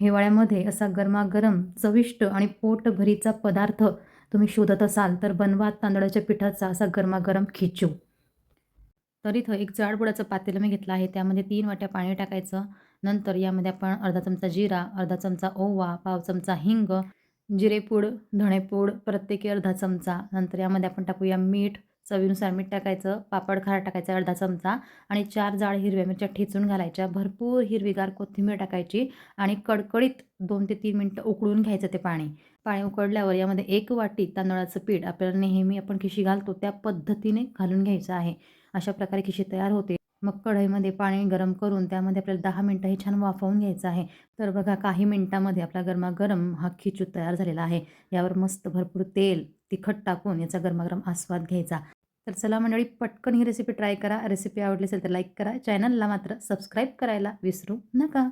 हिवाळ्यामध्ये असा गरमागरम चविष्ट आणि पोटभरीचा पदार्थ तुम्ही शोधत असाल तर बनवा तांदळाच्या पिठाचा असा गरमागरम खिचू. तर इथं एक जाडबुडाचं पातेलं मी घेतलं आहे. त्यामध्ये तीन वाट्या पाणी टाकायचं. नंतर यामध्ये आपण अर्धा चमचा जिरा अर्धा चमचा ओवा पाव चमचा हिंग जिरेपूड धणेपूड प्रत्येकी अर्धा चमचा. नंतर यामध्ये आपण टाकूया मीठ चवीनुसार मीठ टाकायचं पापड खार टाकायचा अर्धा चमचा आणि चार जाड हिरव्या मिरच्या ठेचून घालायच्या. भरपूर हिरवीगार कोथिंबीर टाकायची आणि कडकडीत दोन ते तीन मिनटं उकळून घ्यायचं ते पाणी. पाणी उकळल्यावर यामध्ये एक वाटी तांदळाचं पीठ आपल्याला नेहमी आपण खिशी घालतो त्या पद्धतीने घालून घ्यायचं आहे. अशा प्रकारे खिशी तयार होते. मग कढईमध्ये पाणी गरम करून त्यामध्ये आपल्याला दहा मिनटं हे छान वाफवून घ्यायचं आहे. तर बघा काही मिनटामध्ये आपला गरमागरम हा खिचू तयार झालेला आहे. यावर मस्त भरपूर तेल तिखट टाकून याचा गरमागरम आस्वाद घ्यायचा. तर चला मंडळी पटकन ही रेसिपी ट्राय करा. रेसिपी आवडली असेल तर लाईक करा. चॅनलला मात्र सबस्क्राईब करायला विसरू नका.